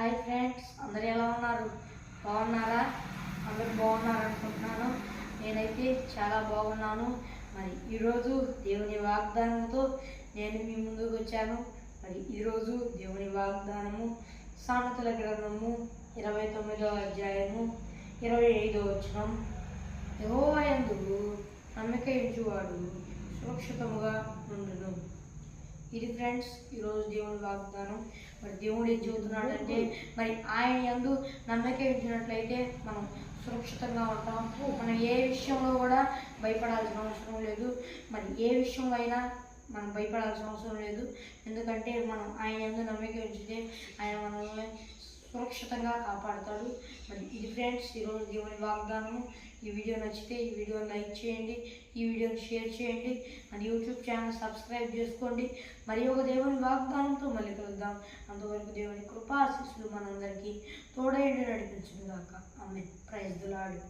Hi friends అందరు ఎలా ఉన్నారు? బాగున్నారా? అందరూ బాగున్నారు అనుకుంటున్నాను నేనైతే చాలా బాగున్నాను. మరి ఈరోజు దేవుని వాగ్దానంతో నేను మీ ముందుకు వచ్చాను. మరి ఈరోజు దేవుని వాగ్దానము సామెతల గ్రంథము ఇరవై తొమ్మిదవ అధ్యాయము ఇరవై ఐదవ వచనం. యెహోవా యందు నమ్మిక ఎంచువాడు సురక్షితముగా ఉండును. ఇది ఫ్రెండ్స్ ఈరోజు దేవుడు వాగ్దానం. మరి దేవుడు ఏం చెబుతున్నాడంటే మరి ఆయన యందు నమ్మకే ఇచ్చినట్లయితే మనం సురక్షితంగా ఉంటాం. మనం ఏ విషయంలో కూడా భయపడాల్సిన అవసరం లేదు. మరి ఏ విషయంలో అయినా మనం భయపడాల్సిన అవసరం లేదు. ఎందుకంటే మనం ఆయన యందు నమ్మకం ఉంచితే ఆయన మనల్ని సురక్షితంగా కాపాడతాడు. మరి ఇది ఫ్రెండ్స్ ఈరోజు దేవుని వాగ్దానము. ఈ వీడియో నచ్చితే ఈ వీడియోని లైక్ చేయండి ఈ వీడియోని షేర్ చేయండి మన యూట్యూబ్ ఛానల్ సబ్స్క్రైబ్ చేసుకోండి. మరి ఒక దేవుని వాగ్దానంతో మళ్ళీ కలుద్దాం. అంతవరకు దేవుని కృపాశిస్సులు మనందరికీ తోడైండి నడిపించుగాక కాక ఆమె ప్రైజ్లాడు